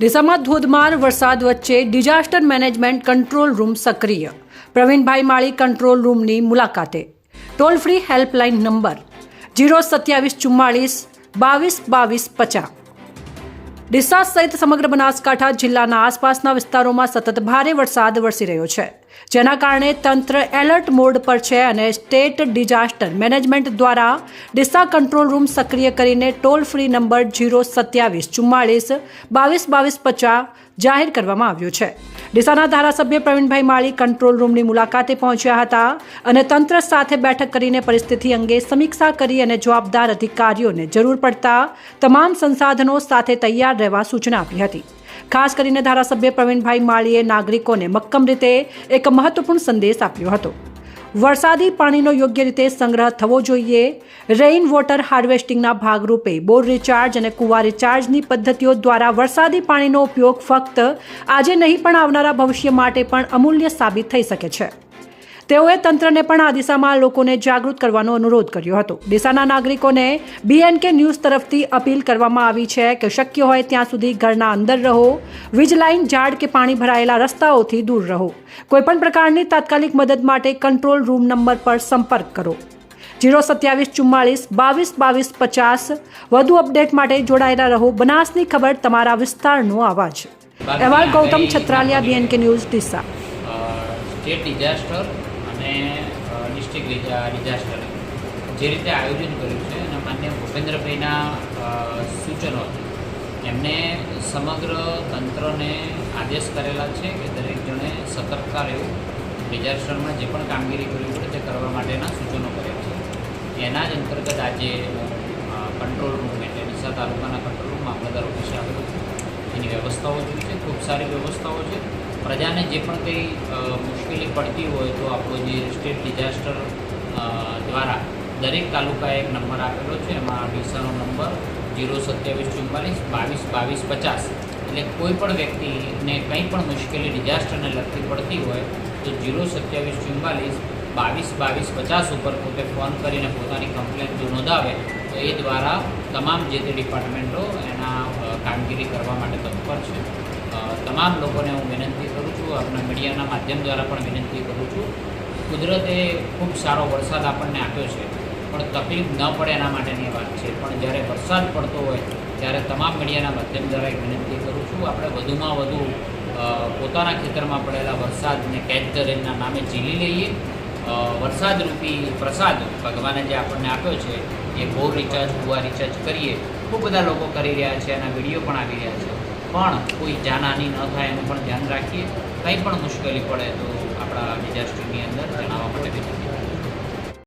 ડીસામાં ધોધમાર વરસાદ વચ્ચે ડિઝાસ્ટર મેનેજમેન્ટ કંટ્રોલ રૂમ સક્રિય. પ્રવીણભાઈ માળી કંટ્રોલ રૂમની મુલાકાતે. Toll free helpline number zero સત્યાવીસ ચુમ્માળીસ બાવીસ બાવીસ પચાસ. ડીસા સહિત સમગ્ર બનાસકાંઠા જિલ્લાના આસપાસના વિસ્તારોમાં સતત ભારે વરસાદ વરસી રહ્યો છે. જેના કારણે તંત્ર એલર્ટ મોડ પર છે અને સ્ટેટ ડિઝાસ્ટર મેનેજમેન્ટ દ્વારા ડીસા કંટ્રોલ રૂમ સક્રિય કરીને ટોલ ફ્રી નંબર જીરો સત્યાવીસ, ચુમ્માળીસ, બાવીસ બાવીસ, પચાસ જાહેર કરવામાં આવ્યો છે. ડીસાના ધારાસભ્ય પ્રવીણભાઈ માળી કંટ્રોલ રૂમની મુલાકાતે પહોંચ્યા હતા અને તંત્ર સાથે બેઠક કરીને પરિસ્થિતિ અંગે સમીક્ષા કરી અને જવાબદાર અધિકારીઓને જરૂર પડતા તમામ સંસાધનો સાથે તૈયાર રહેવા સૂચના આપી હતી. ખાસ કરીને ધારાસભ્ય પ્રવીણભાઈ માળીએ નાગરિકોને મક્કમ રીતે એક મહત્વપૂર્ણ સંદેશ આપ્યો હતો. વરસાદી પાણીનો યોગ્ય રીતે સંગ્રહ થવો જોઈએ. રેઇન વોટર હાર્વેસ્ટિંગના ભાગરૂપે બોર રિચાર્જ અને કુવા રિચાર્જની પદ્ધતિઓ દ્વારા વરસાદી પાણીનો ઉપયોગ ફક્ત આજે નહીં પણ આવનારા ભવિષ્ય માટે પણ અમૂલ્ય સાબિત થઈ શકે છે. તેઓએ તંત્રને પણ આ દિશામાં લોકોને જાગૃત કરવાનો અનુરોધ કર્યો હતો. ડીસાના નાગરિકોને બીએનકે ન્યૂઝ તરફથી અપીલ કરવામાં આવી છે કે શક્ય હોય ત્યાં સુધી ઘરના અંદર રહો વીજ લાઇન ઝાડ કે પાણી ભરાયેલા રસ્તાઓથી દૂર રહો. કોઈપણ પ્રકારની તાત્કાલિક મદદ માટે કંટ્રોલ રૂમ નંબર પર સંપર્ક કરો. જીરો સત્યાવીસ ચુમ્માળીસ બાવીસ બાવીસ પચાસ. વધુ અપડેટ માટે જોડાયેલા રહો બનાસની ખબર તમારા વિસ્તારનો અવાજ. અહેવાલ Gautam Chhatraliya BNK news Deesa. State disaster અને ડિસ્ટ્રિક્ટ ડિઝાસ્ટર. જે રીતે આયોજન કર્યું છે અને માન્ય ભૂપેન્દ્રભાઈના સૂચનો એમને સમગ્ર તંત્રને આદેશ કરેલા છે કે દરેક જણે સતર્કતા રહેવું. ડિઝાસ્ટરમાં જે પણ કામગીરી કરવી પડે તે કરવા માટેના સૂચનો કર્યા છે. એના જ અંતર્ગત આજે કંટ્રોલ રૂમ એટલે ડીસા તાલુકાના કંટ્રોલ રૂમ મામલતદાર ઓફિસે આવેલું છે. એની વ્યવસ્થાઓ જોઈ છે, ખૂબ સારી વ્યવસ્થાઓ છે. પ્રજાને જે પણ કંઈ મુશ્કેલી પડતી હોય તો આપણો જે સ્ટેટ ડિઝાસ્ટર દ્વારા દરેક તાલુકાએ એક નંબર આપેલો છે. એમાં ડીસાનો નંબર જીરો સત્યાવીસ ચુમ્માલીસ બાવીસ બાવીસ પચાસ. એટલે કોઈ પણ વ્યક્તિને કંઈ પણ મુશ્કેલી ડિઝાસ્ટરને લગતી પડતી હોય તો જીરો સત્યાવીસ ચુમ્માલીસ બાવીસ બાવીસ પચાસ ઉપર પોતે ફોન કરીને પોતાની કમ્પ્લેન જો નોંધાવે, તો એ દ્વારા તમામ જે તે ડિપાર્ટમેન્ટો એના કામગીરી કરવા માટે તત્પર છે. તમામ લોકોને હું વિનંતી છું. આપણા મીડિયાના માધ્યમ દ્વારા પણ વિનંતી કરું છું. કુદરતે ખૂબ સારો વરસાદ આપણને આપ્યો છે. પણ તકલીફ ન પડે એના માટેની વાત છે. પણ જ્યારે વરસાદ પડતો હોય, ત્યારે તમામ મીડિયાના માધ્યમ દ્વારા વિનંતી કરું છું. આપણે વધુમાં વધુ પોતાના ખેતરમાં પડેલા વરસાદને કેચ ધ રેનના નામે ઝીલી લઈએ. વરસાદરૂપી પ્રસાદ ભગવાને જે આપણને આપ્યો છે, એ બોર રિચાર્જ કુવા રિચાર્જ કરીએ. ખૂબ બધા લોકો કરી રહ્યા છે, એના વીડિયો પણ આવી રહ્યા છે. પણ કોઈ જાનહાની ન થાય એનું પણ ધ્યાન રાખીએ. કંઈ પણ મુશ્કેલી પડે તો આપણા ડિઝાસ્ટરની અંદર જણાવવા માટે વિનંતી.